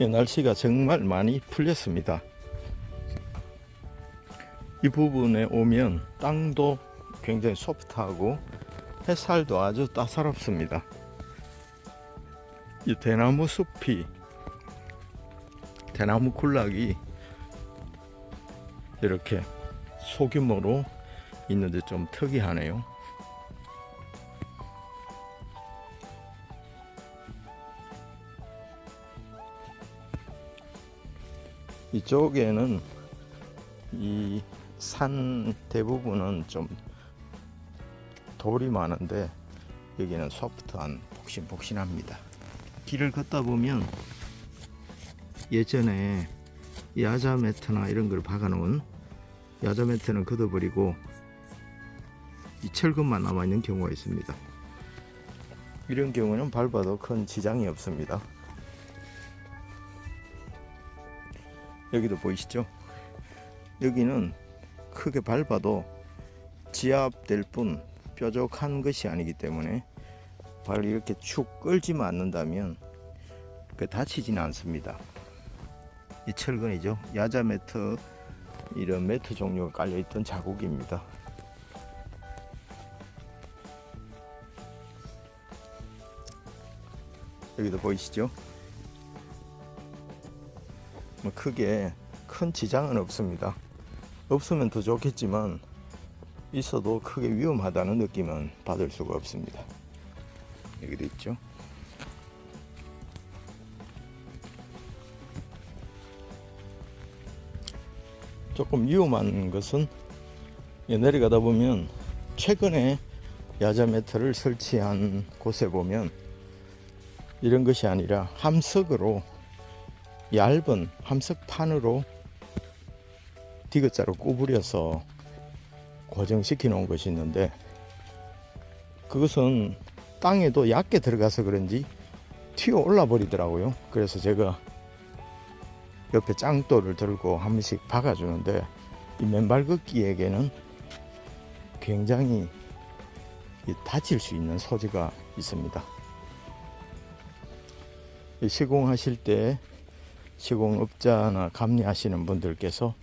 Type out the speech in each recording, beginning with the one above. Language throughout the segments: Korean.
예, 날씨가 정말 많이 풀렸습니다. 이 부분에 오면 땅도 굉장히 소프트하고 햇살도 아주 따사롭습니다. 이 대나무 숲이 대나무 군락이 이렇게 소규모로 있는데 좀 특이하네요. 이쪽에는 이 산 대부분은 좀 돌이 많은데 여기는 소프트한 폭신폭신합니다. 길을 걷다 보면 예전에 야자 매트나 이런 걸 박아 놓은 야자 매트는 걷어버리고 이 철근만 남아 있는 경우가 있습니다. 이런 경우는 밟아도 큰 지장이 없습니다. 여기도 보이시죠? 여기는 크게 밟아도 지압될 뿐 뾰족한 것이 아니기 때문에 발을 이렇게 축 끌지만 않는다면 그 다치지는 않습니다. 이 철근이죠. 야자 매트 이런 매트 종류가 깔려있던 자국입니다. 여기도 보이시죠? 뭐 크게 큰 지장은 없습니다. 없으면 더 좋겠지만 있어도 크게 위험하다는 느낌은 받을 수가 없습니다. 여기도 있죠. 조금 위험한 것은 예, 내려가다 보면 최근에 야자 매트를 설치한 곳에 보면 이런 것이 아니라 함석으로 얇은 함석판으로 디귿자로 구부려서 고정시켜 놓은 것이 있는데 그것은 땅에도 얕게 들어가서 그런지 튀어 올라 버리더라고요. 그래서 제가 옆에 짱돌을 들고 한 번씩 박아주는데 이 맨발 걷기에게는 굉장히 이 다칠 수 있는 소지가 있습니다. 이 시공하실 때 시공업자나 감리하시는 분들께서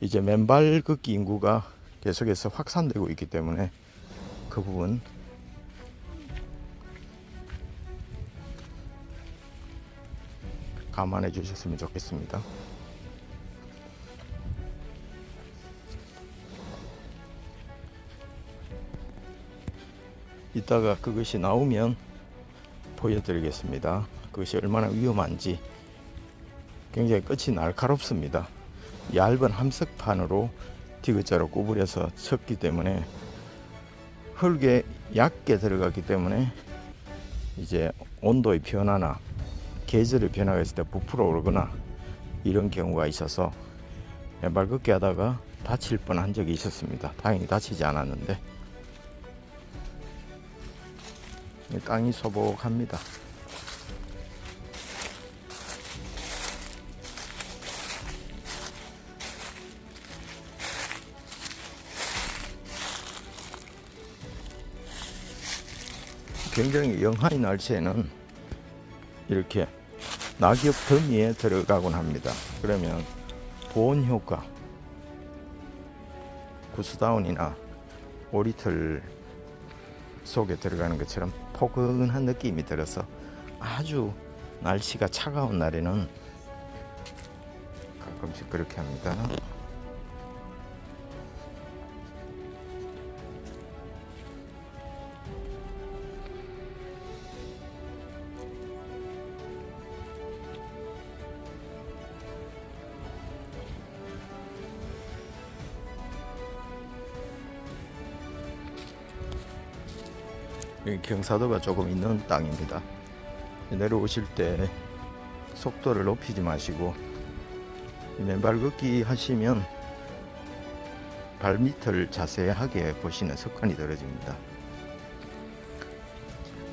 이제 맨발 걷기 인구가 계속해서 확산되고 있기 때문에 그 부분 감안해 주셨으면 좋겠습니다. 이따가 그것이 나오면 보여드리겠습니다. 그것이 얼마나 위험한지 굉장히 끝이 날카롭습니다. 얇은 함석판으로 디귿자로 구부려서 쳤기 때문에 흙에 얕게 들어갔기 때문에 이제 온도의 변화나 계절의 변화가 있을 때 부풀어 오르거나 이런 경우가 있어서 맨발 걷기 하다가 다칠 뻔한 적이 있었습니다. 다행히 다치지 않았는데 땅이 소복합니다. 굉장히 영하의 날씨에는 이렇게 낙엽 더미에 들어가곤 합니다. 그러면 보온 효과, 구스다운이나 오리털 속에 들어가는 것처럼 포근한 느낌이 들어서 아주 날씨가 차가운 날에는 가끔씩 그렇게 합니다. 경사도가 조금 있는 땅입니다. 내려오실 때 속도를 높이지 마시고 맨발 걷기 하시면 발밑을 자세하게 보시는 습관이 들어집니다.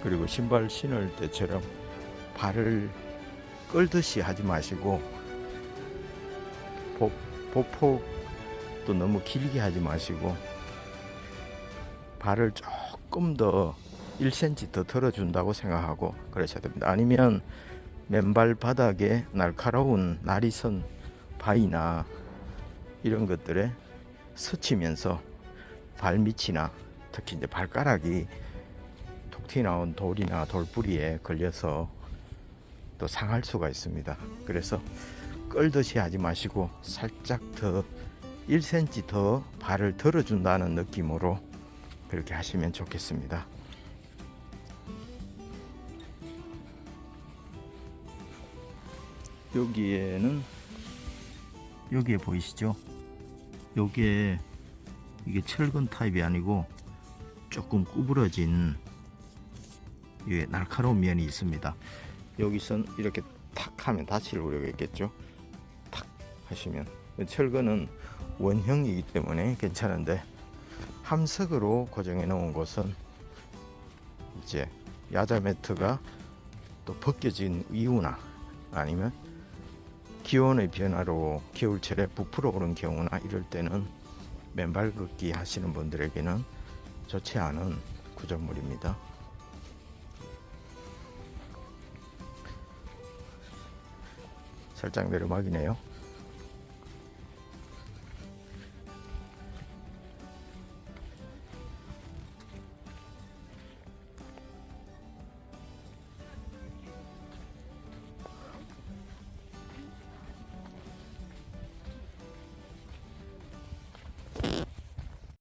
그리고 신발 신을 때처럼 발을 끌듯이 하지 마시고 보, 보폭도 너무 길게 하지 마시고 발을 조금 더 1cm 더 털어준다고 생각하고 그러셔야 됩니다. 아니면 맨발 바닥에 날카로운 날이 선 바위나 이런 것들에 스치면서 발밑이나 특히 이제 발가락이 톡 튀어나온 돌이나 돌뿌리에 걸려서 또 상할 수가 있습니다. 그래서 끌듯이 하지 마시고 살짝 더 1cm 더 발을 들어준다는 느낌으로 그렇게 하시면 좋겠습니다. 여기에는 여기에 보이시죠? 여기에 이게 철근 타입이 아니고 조금 구부러진 이게 날카로운 면이 있습니다. 여기선 이렇게 탁 하면 다칠 우려가 있겠죠. 탁 하시면 철근은 원형이기 때문에 괜찮은데 함석으로 고정해 놓은 곳은 이제 야자 매트가 또 벗겨진 이유나 아니면 기온의 변화로 겨울철에 부풀어 오른 경우나 이럴 때는 맨발 걷기 하시는 분들에게는 좋지 않은 구조물입니다. 살짝 내려막이네요.